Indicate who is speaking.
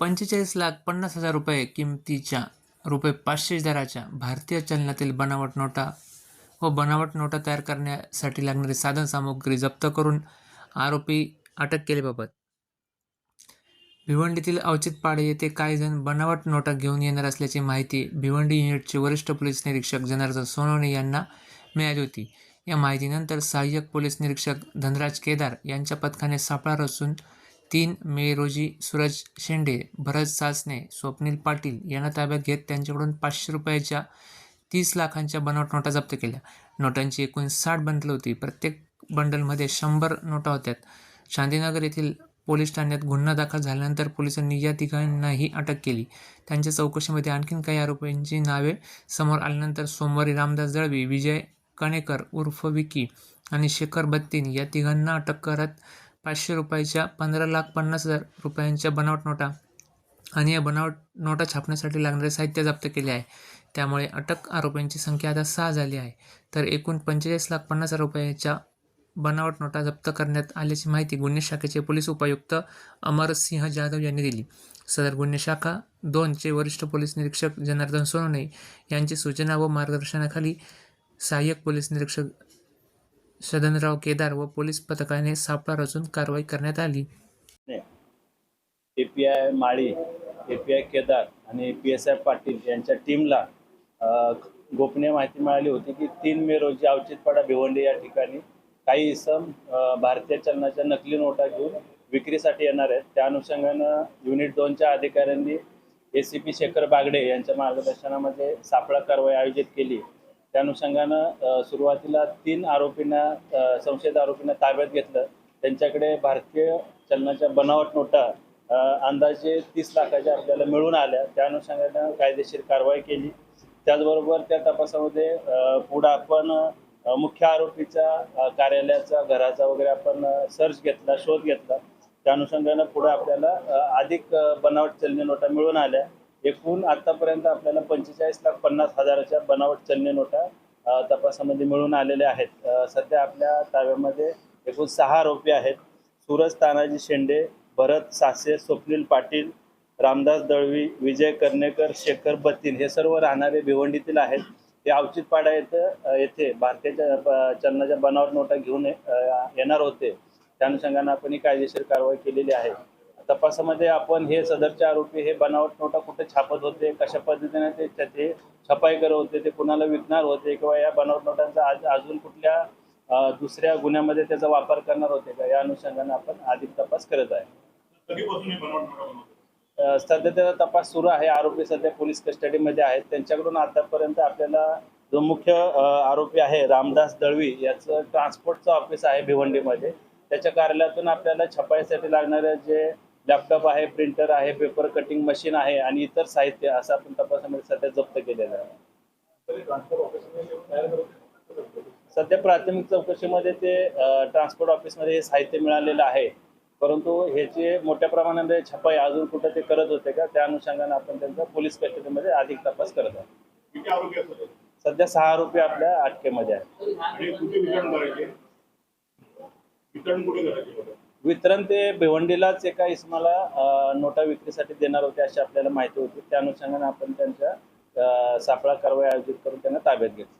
Speaker 1: पंचेचाळीस लाख पन्नास हजार रुपये किमतीच्या रुपये पाचशे दराच्या भारतीय चलनातील बनावट नोटा व बनावट नोटा तयार करण्यासाठी लागणारी साधनसामुग्री जप्त करून आरोपी अटक केल्याबाबत. भिवंडीतील अवचितपाडे येथे काही जण बनावट नोटा घेऊन येणार असल्याची माहिती भिवंडी युनिटचे वरिष्ठ पोलीस निरीक्षक जनार्दन सोनवणे यांना मिळाली होती. या माहितीनंतर सहाय्यक पोलीस निरीक्षक धनराज केदार यांच्या पथकाने सापळा रचून तीन मे रोजी सूरज शेंडे भरत सासने स्वप्नील पाटील यांना ताब्यात घेत त्यांच्याकडून पाचशे रुपयाच्या तीस लाखांच्या बनावट नोटा जप्त केल्या. नोटांची एकूण साठ बंडल होती. प्रत्येक बंडलमध्ये शंभर नोटा होत्या. शांतीनगर येथील पोलीस ठाण्यात गुन्हा दाखल झाल्यानंतर पोलिसांनी या तिघांनाही अटक केली. त्यांच्या चौकशीमध्ये आणखीन काही आरोपींची नावे समोर आल्यानंतर सोमवारी रामदास दळवी विजय कणेकर उर्फ विकी आणि शेखर बत्तीन या तिघांना अटक करत पाचशे रुपयाच्या पंधरा लाख पन्नास हजार रुपयांच्या बनावट नोटा आणि या बनावट नोटा छापण्यासाठी लागणारे साहित्य जप्त केले आहे. त्यामुळे अटक आरोपींची संख्या आता सहा झाली आहे. तर एकूण पंचेचाळीस लाख पन्नास हजार रुपयाच्या बनावट नोटा जप्त करण्यात आल्याची माहिती गुन्हे शाखेचे पोलीस उपायुक्त अमरसिंह जाधव यांनी दिली. सदर गुन्हे शाखा दोनचे वरिष्ठ पोलीस निरीक्षक जनार्दन सोनवणे यांची सूचना व मार्गदर्शनाखाली सहाय्यक पोलीस निरीक्षक सदनराव केदार व पोलीस पथकाने सापळा रचून कारवाई करण्यात आली.
Speaker 2: A P I Mali A P I Kedar आणि पी एस आय पाटील यांच्या टीमला गोपनीय माहिती मिळाली होती की तीन मे रोजी अवचितपाडा भिवंडी या ठिकाणी काही इसम भारतीय चलनाच्या नकली नोटा घेऊन विक्रीसाठी येणार आहेत. त्या अनुषंगानं युनिट दोनच्या अधिकाऱ्यांनी A C P Shekhar Bagde यांच्या मार्गदर्शनामध्ये सापळा कारवाई आयोजित केली. त्या अनुषंगानं सुरुवातीला तीन आरोपींना संशयित आरोपींना ताब्यात घेतलं. त्यांच्याकडे भारतीय चलनाच्या बनावट नोटा अंदाजे तीस लाखाच्या आपल्याला मिळून आल्या. त्या अनुषंगानं कायदेशीर कारवाई केली. त्याचबरोबर त्या तपासामध्ये पुढं आपण मुख्य आरोपीचा कार्यालयाचा घराचा वगैरे आपण सर्च घेतला शोध घेतला. त्या अनुषंगानं पुढं आपल्याला अधिक बनावट चलनी नोटा मिळून आल्या. एकूण आतापर्यंत आपल्याला पंचेचाळीस लाख पन्नास हजाराच्या बनावट चलनी नोटा तपासामध्ये मिळून आलेल्या आहेत. सध्या आपल्या ताब्यामध्ये एकूण सहा आरोपी आहेत. सूरज तानाजी शेंडे भरत सासे स्वप्नील पाटील रामदास दळवी विजय कर्णेकर शेखर बत्तीन हे सर्व राहणारे भिवंडीतील आहेत. ते अवचितपाडा येथे येथे भारतीय चलनाच्या बनावट नोटा घेऊन येणार होते. त्या आपण ही कायदेशीर कारवाई केलेली आहे. तपासामध्ये आपण हे सदरचे आरोपी हे बनावट नोटा कुठे छापत होते कशा पद्धतीने ते ते छपाई करत होते ते कुणाला विकणार होते किंवा या बनावट नोटांचा आज अजून कुठल्या दुसऱ्या गुन्ह्यामध्ये त्याचा वापर करणार होते का? या अनुषंगाने आपण अधिक तपास करत आहे.
Speaker 3: हे
Speaker 2: सध्या त्याचा तपास सुरू आहे. आरोपी सध्या पोलीस कस्टडीमध्ये आहेत. त्यांच्याकडून आतापर्यंत आपल्याला जो मुख्य आरोपी आहे रामदास दळवी याचं ट्रान्सपोर्टचं ऑफिस आहे भिवंडीमध्ये. त्याच्या कार्यालयातून आपल्याला छपाईसाठी लागणारे जे लॅपटॉप आहे प्रिंटर आहे पेपर कटिंग मशीन आहे आणि इतर साहित्य असं आपण तपासामध्ये सध्या जप्त केलेलं आहे. सध्या प्राथमिक चौकशीमध्ये ते ट्रान्सपोर्ट ऑफिसमध्ये हे साहित्य मिळालेलं आहे. परंतु ह्याचे मोठ्या प्रमाणामध्ये छपाई अजून कुठं ते करत होते का त्या अनुषंगाने आपण त्यांचा पोलीस कस्टडीमध्ये अधिक तपास करत आहोत. सध्या? सहा आरोपी आपल्या अटकेमध्ये
Speaker 3: कुठे वितरण
Speaker 2: ते भिवंडीलाच एका इसमाला नोटा विक्रीसाठी देणार होते अशी आपल्याला माहिती होती. त्या अनुषंगाने आपण त्यांच्या सापळा कारवाई आयोजित करून त्यांना ताब्यात घेतली.